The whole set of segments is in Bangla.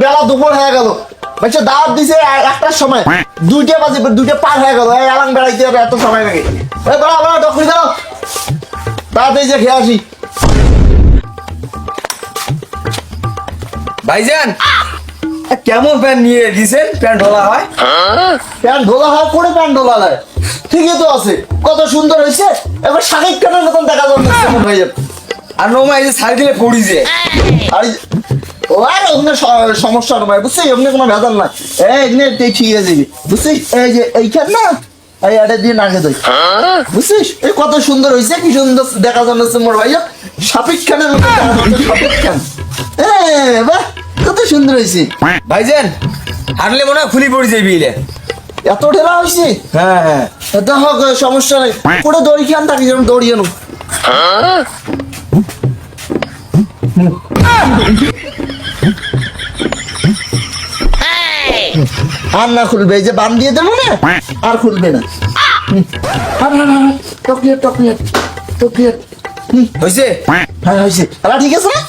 বেলা দুপুর হয়ে গেল। বলছে দাওয়াত দিছে একটার সময়। দুইটা বাজে দুইটা পার হয়ে গেল। এই আলাম বেড়াইতে হবে এত সময় লাগে। এই বেড়া বেড়া বেরো তাড়াতাড়ি যে খেয়ে আসি। ভাইজান কেমন প্যান্ট নিয়ে দিছেন প্যান্ট ঢোলা হয়? প্যান্ট ঢোলা হয় করে প্যান্ট ঢোলা হয় ঠিকই তো আছে। কত সুন্দর হয়েছে। এবার শাকিব খানের মতন দেখা মনে হয়ে যাবে। আর নোমা এই যে দিলে পড়ি যে। আর ও আর ওখানে সমস্যা নয় বুঝছিস? ওখানে কোনো ভেজাল নাই। এই এখানে তুই ঠিক আছে বুঝছিস? এই যে এইখান না এই এটা দিয়ে নাকে দই বুঝছিস? এই কত সুন্দর হয়েছে কি সুন্দর দেখা যাচ্ছে মোর ভাই সাপিক খানের সাপিক খান। বাহ কত সুন্দর হয়েছে ভাইজান হাঁটলে মনে হয় খুলি পড়ি যাবি বিলে। এত ঢেলা হয়েছে হ্যাঁ হ্যাঁ। হোক সমস্যা নেই। পুরো দড়ি খান থাকি যেমন দড়িয়ে নো আর না খুলবে এই যে বান দিয়ে দেবো না আর খুলবে না। হুম। আর আর, আর, টকলিয়ে টকলিয়ে টকলিয়ে। হুম, হয়েছে হ্যাঁ হয়েছে তাহলে ঠিক আছে না?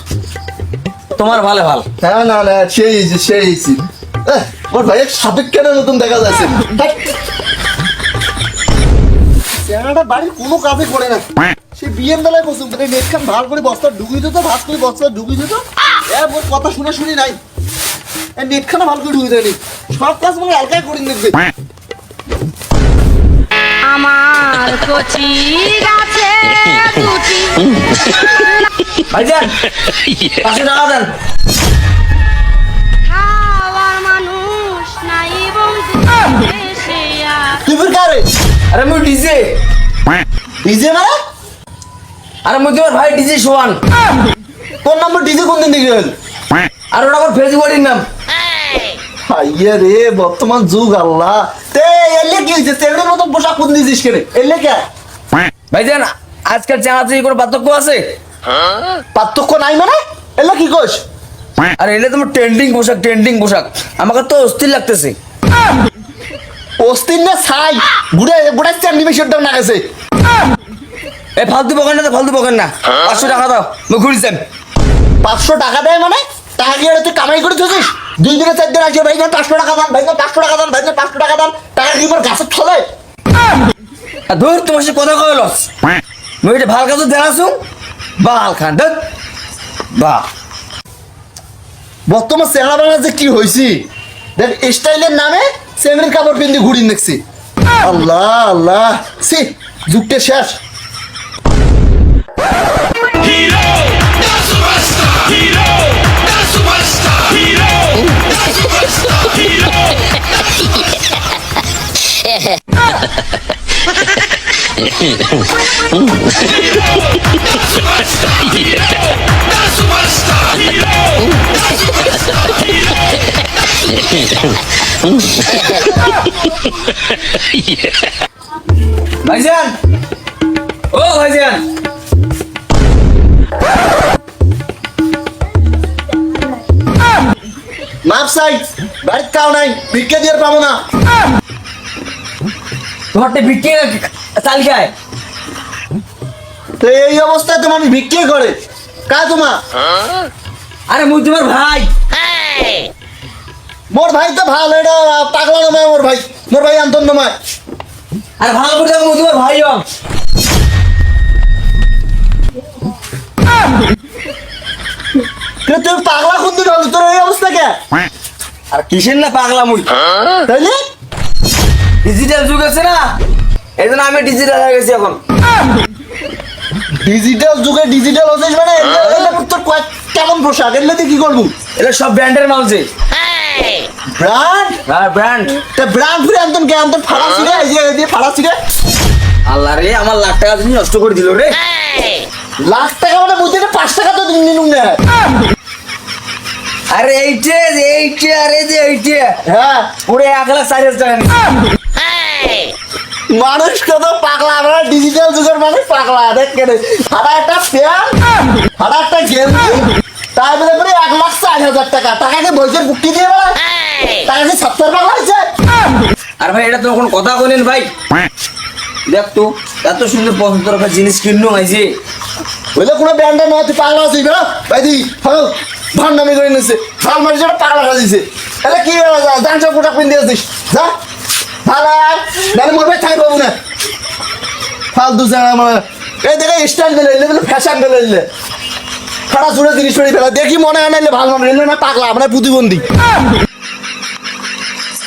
তোমার ভালো ভালো। হ্যাঁ না না সেই সেই ওর ভাই সাপেক কেন নতুন দেখা যাচ্ছে। চেহারাটা বাড়ির কোনো কাজে করে না। সে বিয়ের বেলায় বসুন নেট খান ভালো করে বস্তা ঢুকিয়ে দিত ভাত করে বস্তা ঢুকিয়ে দিত। এ মোর কথা শুনে শুনি নাই। এ নেট খানা ভালো করে ঢুকিয়ে দেয়নি সব কাজ মানে হালকাই করে দেখবে আমার কচি গাছে দুটি ভাইজান পাঁচশো টাকা দেন। খাওয়ার মানুষ নাই বন্ধু এসে তুই ফির কারে? আরে মুই ডিজে। ডিজে মানে? আরে মুই তোমার ভাই ডিজে সোয়ান তোর নাম্বার ডিজে কোন দিন আর ওটা আমার ফেসবুকের নাম। ইয়ে রে বর্তমান যুগ আল্লাহ। তে এলে কি হয়েছে? মতন পোশাক কোন দিয়েছিস কেনে? এলে কে? ভাইজান আজকাল কোনো পার্থক্য আছে? পার্থক্য নাই মানে? এলে কি কোস আর এলে তোমার ট্রেন্ডিং পোশাক ট্রেন্ডিং পোশাক। আমাকে তো অস্থির লাগতেছে। অস্থির না ছাই। বুড়ে বুড়ে চ্যান্ডি মেশিন দাম না গেছে এ ফালতু বকেন না ফালতু বকেন না। পাঁচশো টাকা দাও মুই ঘুরিছেন পাঁচশো টাকা দেয় মানে? টাকা দিয়ে তুই কামাই করে থুছিস দুই দিনে চার দিন আসবে ভাই না পাঁচশো টাকা দাম ভাই না পাঁচশো টাকা দাম ভাই না পাঁচশো টাকা দাম, টাকা কি মোর গাছের ছলে? ধর, তোমার সাথে কথা কয়ে লস মুই এটা ভালো কাজ দেখাছু? বাল খান দেখ বাহ। বর্তমান চেহারা বাংলা যে কি হয়েছি দেখ, স্টাইলের নামে চেংড়ির কাপড় পিন্দি ঘুরি দেখছি। আল্লাহ আল্লাহ। সি যুগটা শেষ। ভাইজান! ও ভাইজান! মাপ সাই বাড়ির কাউ নাই ভিক্ষা দিয়ে পাবো না। তোমারটা বিক্রি তালিকায়। তো এই অবস্থায় তোমার আমি ভিক্ষে করে। কা তোমার আরে মুই তোমার ভাই। মোর ভাই তো ভালো এটা পাগলা নমায় মোর ভাই। মোর ভাই আন্তন নমায় আরে ভালো করে দেখো মুই তোমার ভাই হম। তুই পাগলা কোন দিন হলো তোর এই অবস্থা কে? আর কিসের না পাগলা মুই? তাইলে? ডিজিটাল যুগ আছে না? এই জন্য আমি ডিজিটাল হয়ে গেছি এখন। ডিজিটাল যুগে ডিজিটাল হচ্ছিস মানে এগুলো তোর কেমন পোশাক? এগুলো তুই কি করব? এটা সব ব্র্যান্ডের মাল যে। ব্র্যান্ড হ্যাঁ ব্র্যান্ড তা ব্র্যান্ড ফিরে আনতেন কে? আনতেন ফাড়াছি রে এই যে দিয়ে ফাড়াছি রে আল্লাহ রে আমার লাখ টাকা তুমি নষ্ট করে দিল রে। লাখ টাকা মানে বুঝতে পাঁচ টাকা তো দিন দিন না। আরে এইটে এইটে আরে যে এইটে। হ্যাঁ। পুরো এক লাখ চার হাজার টাকা। মানুষ কত পাগলা আমরা ডিজিটাল যুগের মানুষ পাগলা দেখে রে সাদা একটা প্যান্ট সাদা একটা গেঞ্জি তাই বলে পরে এক লাখ চার হাজার টাকা। টাকাকে বইসের বুকটি দিয়ে বেড়ায় টাকা কি সত্তর টাকা হয়েছে। আর ভাই এটা তো কোনো কথা বলেন ভাই। দেখ তো এত সুন্দর পছন্দ রাখা জিনিস কিনো আইছে বলে কোনো ব্যান্ডের নয় তুই পাগলা আছিস বেড়া ভাই দি হ্যালো ভান্ডামি করে নিছে ফাল মারি পাগলা করে দিছে তাহলে কি জানছো কোটা পিন দিয়েছিস যা। নাহলে মরবে থাই পাবো না। ফালতু জানা আমার এই দেখে স্টাইল বেলে এলে ফ্যাশন বেলে এলে। খাড়া চুড়ে জিনিস ফেলে ফেলা। দেখি মনে হয় না ভালো মনে না প্রতিবন্ধী।